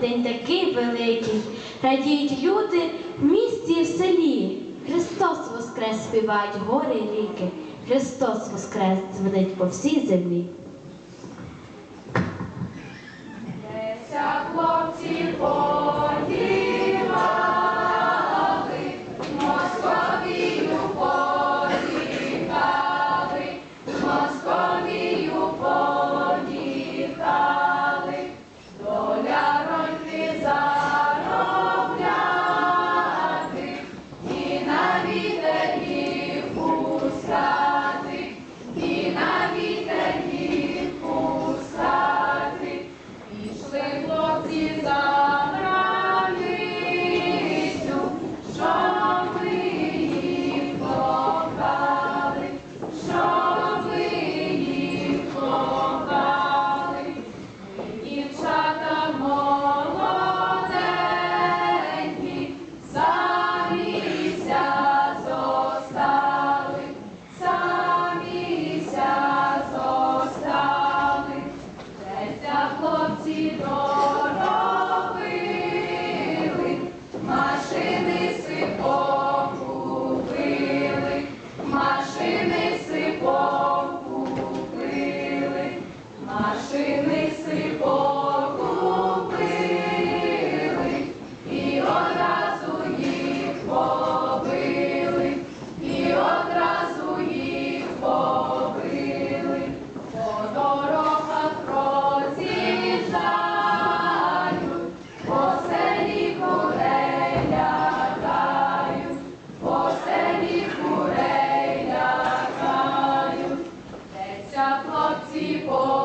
день такий великий, радіють люди в місті і в селі. Христос Воскрес співають гори і ріки. Христос Воскрес дзвонить по всій землі. Деся хлопці, Caploxipo.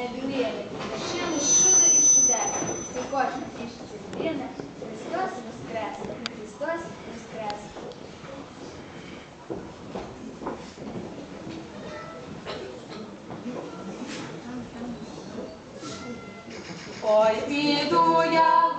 не білили, лишили чудо і чудес. Це кожна тішиться людина. Христос Воскрес, Христос Воскрес. Ой, піду я.